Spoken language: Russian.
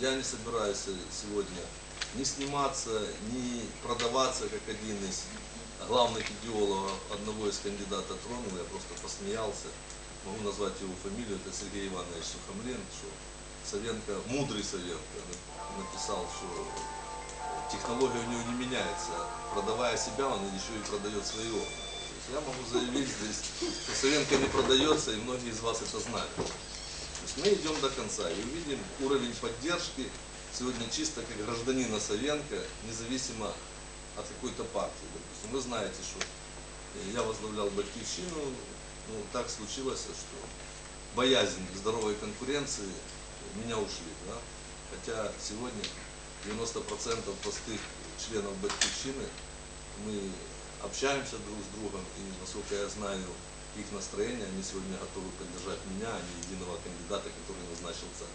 я не собираюсь сегодня ни сниматься, ни продаваться, как один из главных идеологов одного из кандидатов тронул, я просто посмеялся. Могу назвать его фамилию, это Сергей Иванович Сухомлин, что Савенко, мудрый Савенко, написал, что технология у него не меняется. Продавая себя, он еще и продает есть я могу заявить здесь, что Савенко не продается, и многие из вас это знают. Есть мы идем до конца и увидим уровень поддержки сегодня чисто как гражданина Савенко, независимо от какой-то партии. Допустим, вы знаете, что я возглавлял Батькивщину, ну так случилось, что боязнь здоровой конкуренции меня ушли. Да? Хотя сегодня 90% простых членов Батькивщины мы общаемся друг с другом, и насколько я знаю их настроение, они сегодня готовы поддержать меня, а не единого кандидата, который назначился